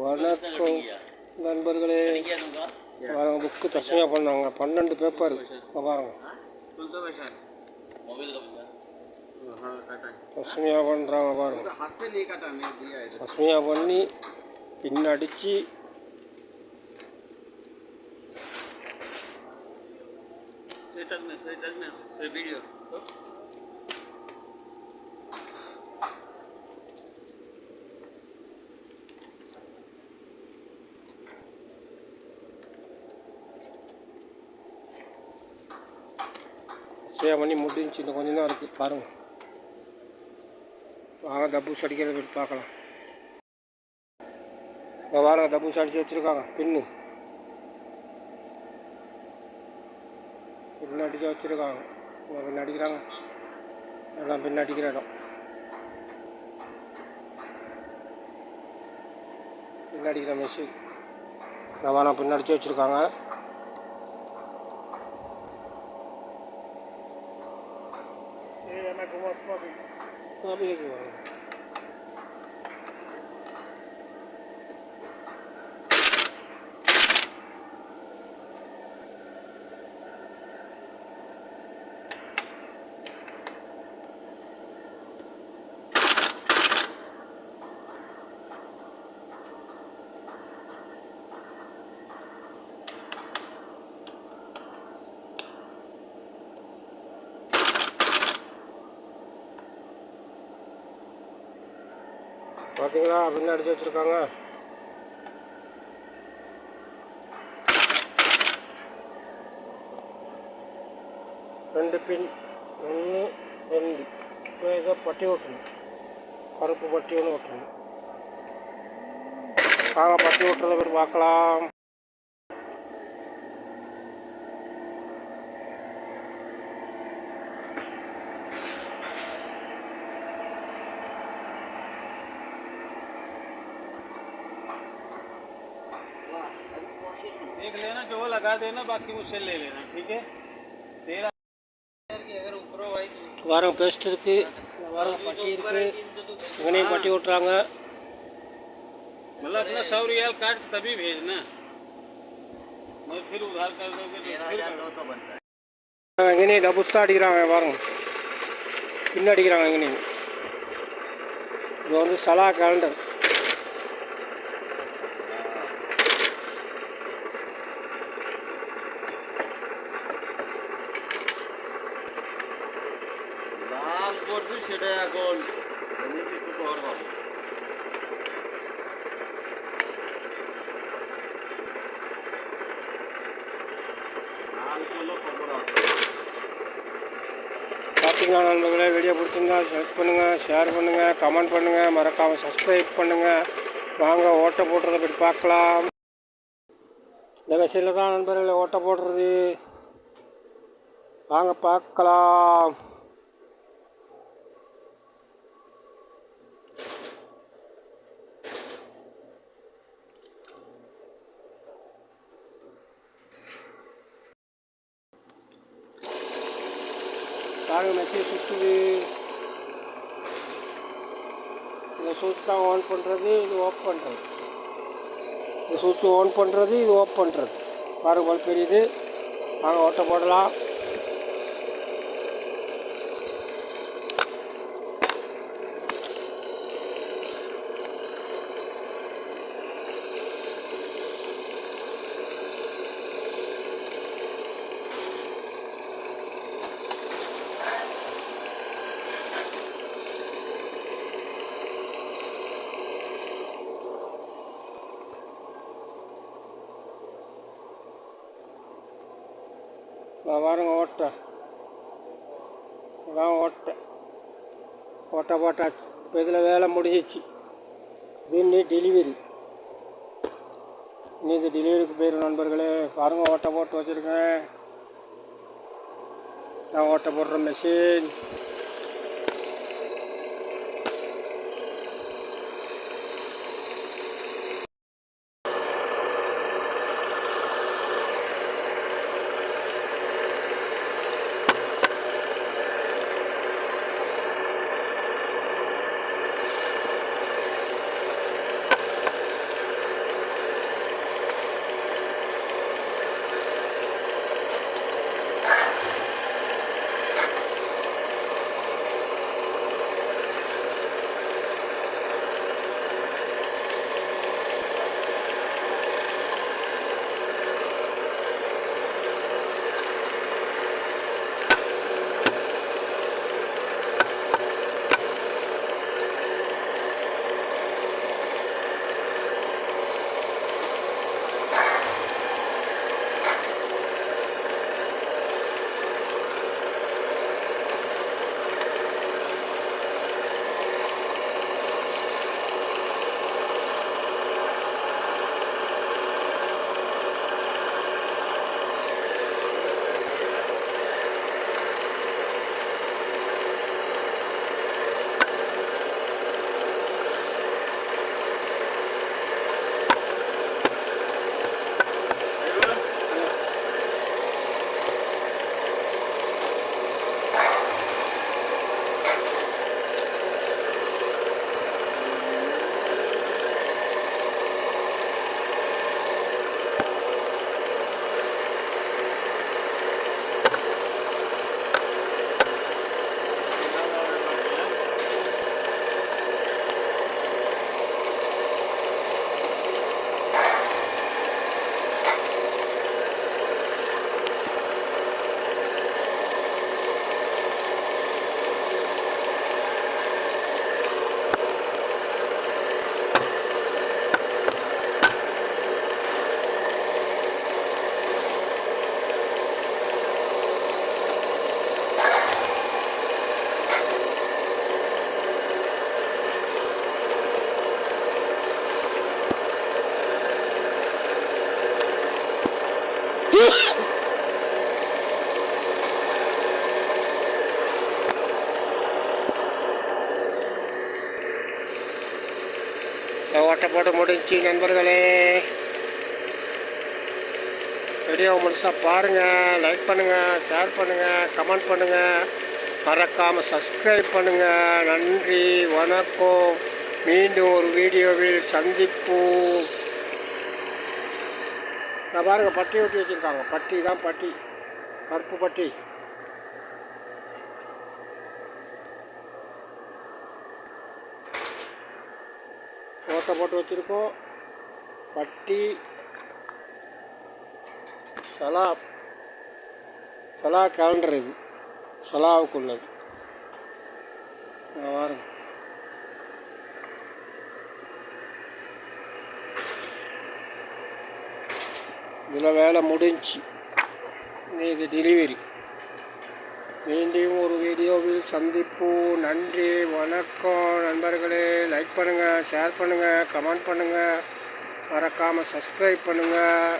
வணக்கம் நண்பர்களே பாருங்க புக்கு தசையாக பண்ணாங்க பன்னெண்டு பேப்பர் பாருங்க कौन सा पैसा है मोबाइल का पैसा हाँ काटा है பசுமையாக பண்ணுறாங்க பாருங்க हाथ से नहीं काटा मैं दिया है பசுமையாக பண்ணி பின் அடித்து थिएटर में थिएटर में ये वीडियो तो பண்ணி முடிஞ்சு இன்னும் கொஞ்சம் தான் இருக்குது பாருங்க. வாங்க தப்பூஸ் அடிக்கிறத போய் பார்க்கலாம். இப்போ பாருங்க தப்பூஸ் அடித்து வச்சுருக்காங்க. பின்னு. பின் அடித்து வச்சுருக்காங்க. இங்க பின் அடிக்கிறாங்க. எல்லாம் பின் அடிக்கிற இடம். பின் அடிக்கிற மிஷின் ரவானா பின் அடித்து வச்சுருக்காங்க. Vamos para a vida. பார்த்தீங்களா பின்ன அடித்து வச்சுருக்காங்க. ரெண்டு பின் ஒன்று ரெண்டு. இப்போ இதை பட்டி ஓட்டணும் கருப்பு பட்டி ஒன்று ஓட்டணும் நாங்கள் பட்டி ஓட்டுறத போய் பார்க்கலாம். जो लगा देना बाकी मुझसे ले लेना ठीक है तेरा की अगर ऊपर भाई வாரம் பெஸ்ட் இருக்குது வாரம் பட்டி இருக்குது இங்கனையும் பட்டி ஓட்டுறாங்க मतलब अपना सौ रियाल काट तभी भेजना मैं फिर उधार कर दोगे तो फिर दो सौ बनता है எங்கேயும் டபுள்ஸ் தான் அடிக்கிறாங்க பாருங்க பின்ன அடிக்கிறாங்க எங்கேயும் இது வந்து சலா கேலண்டர் করবি সেটা এখন এমনি কিছু কর হবে লাল করলে খবর আছে பார்த்தீங்களா நண்பர்களே வீடியோ பிடிச்சிருந்தா லைக் பண்ணுங்கள் ஷேர் பண்ணுங்கள் கமெண்ட் பண்ணுங்கள் மறக்காமல் சப்ஸ்கிரைப் பண்ணுங்கள் வாங்க ஓட்டை போடுறத போய் பார்க்கலாம் இந்த மெஷினில் தான் நண்பர்களே ஓட்டை போடுறது வாங்க பார்க்கலாம் மெசேஜ் சுற்றுது இந்த சுவிட்ச் தான் ஆன் பண்ணுறது இது ஆஃப் பண்ணுறது இந்த சுவிட்ச் ஆன் பண்ணுறது இது ஆஃப் பண்ணுறது பாருங்க பல்ப் தெரியுது. நாங்கள் ஓட்ட போடலாம். பாருங்க ஓட்டை இதான் ஓட்டை ஓட்டை போட்டாச்சு இப்போ இதில் வேலை முடிஞ்சிச்சு இது டெலிவரி இன்னைக்கு டெலிவரிக்கு போயிடும் நண்பர்களே பாருங்க ஓட்டை போட்டு வச்சுருக்கேன் நான் ஓட்டை போடுற மெஷின் ஓட்டை போட்டு முடிஞ்சு நண்பர்களே. வீடியோ முழுசாக பாருங்கள் லைக் பண்ணுங்கள் ஷேர் பண்ணுங்கள் கமெண்ட் பண்ணுங்கள் மறக்காமல் சப்ஸ்கிரைப் பண்ணுங்கள் நன்றி வணக்கம். மீண்டும் ஒரு வீடியோவில் சந்திப்போம். நான் பாருங்க பட்டி ஒட்டி வச்சுருக்காங்க. பட்டி தான் பட்டி. கருப்பு பட்டி. ஓட்டை போட்டு வச்சுருக்கோம். பட்டி. சலா. சலா கேலண்டர் இது. சலாவுக்குள்ளது. பாருங்கள் இதில் வேலை முடிஞ்சு. இது டெலிவரி மீண்டும் ஒரு வீடியோவில் சந்திப்போம். நன்றி வணக்கம். நண்பர்களே லைக் பண்ணுங்கள் ஷேர் பண்ணுங்கள் கமெண்ட் பண்ணுங்கள் மறக்காமல் சப்ஸ்கிரைப் பண்ணுங்கள்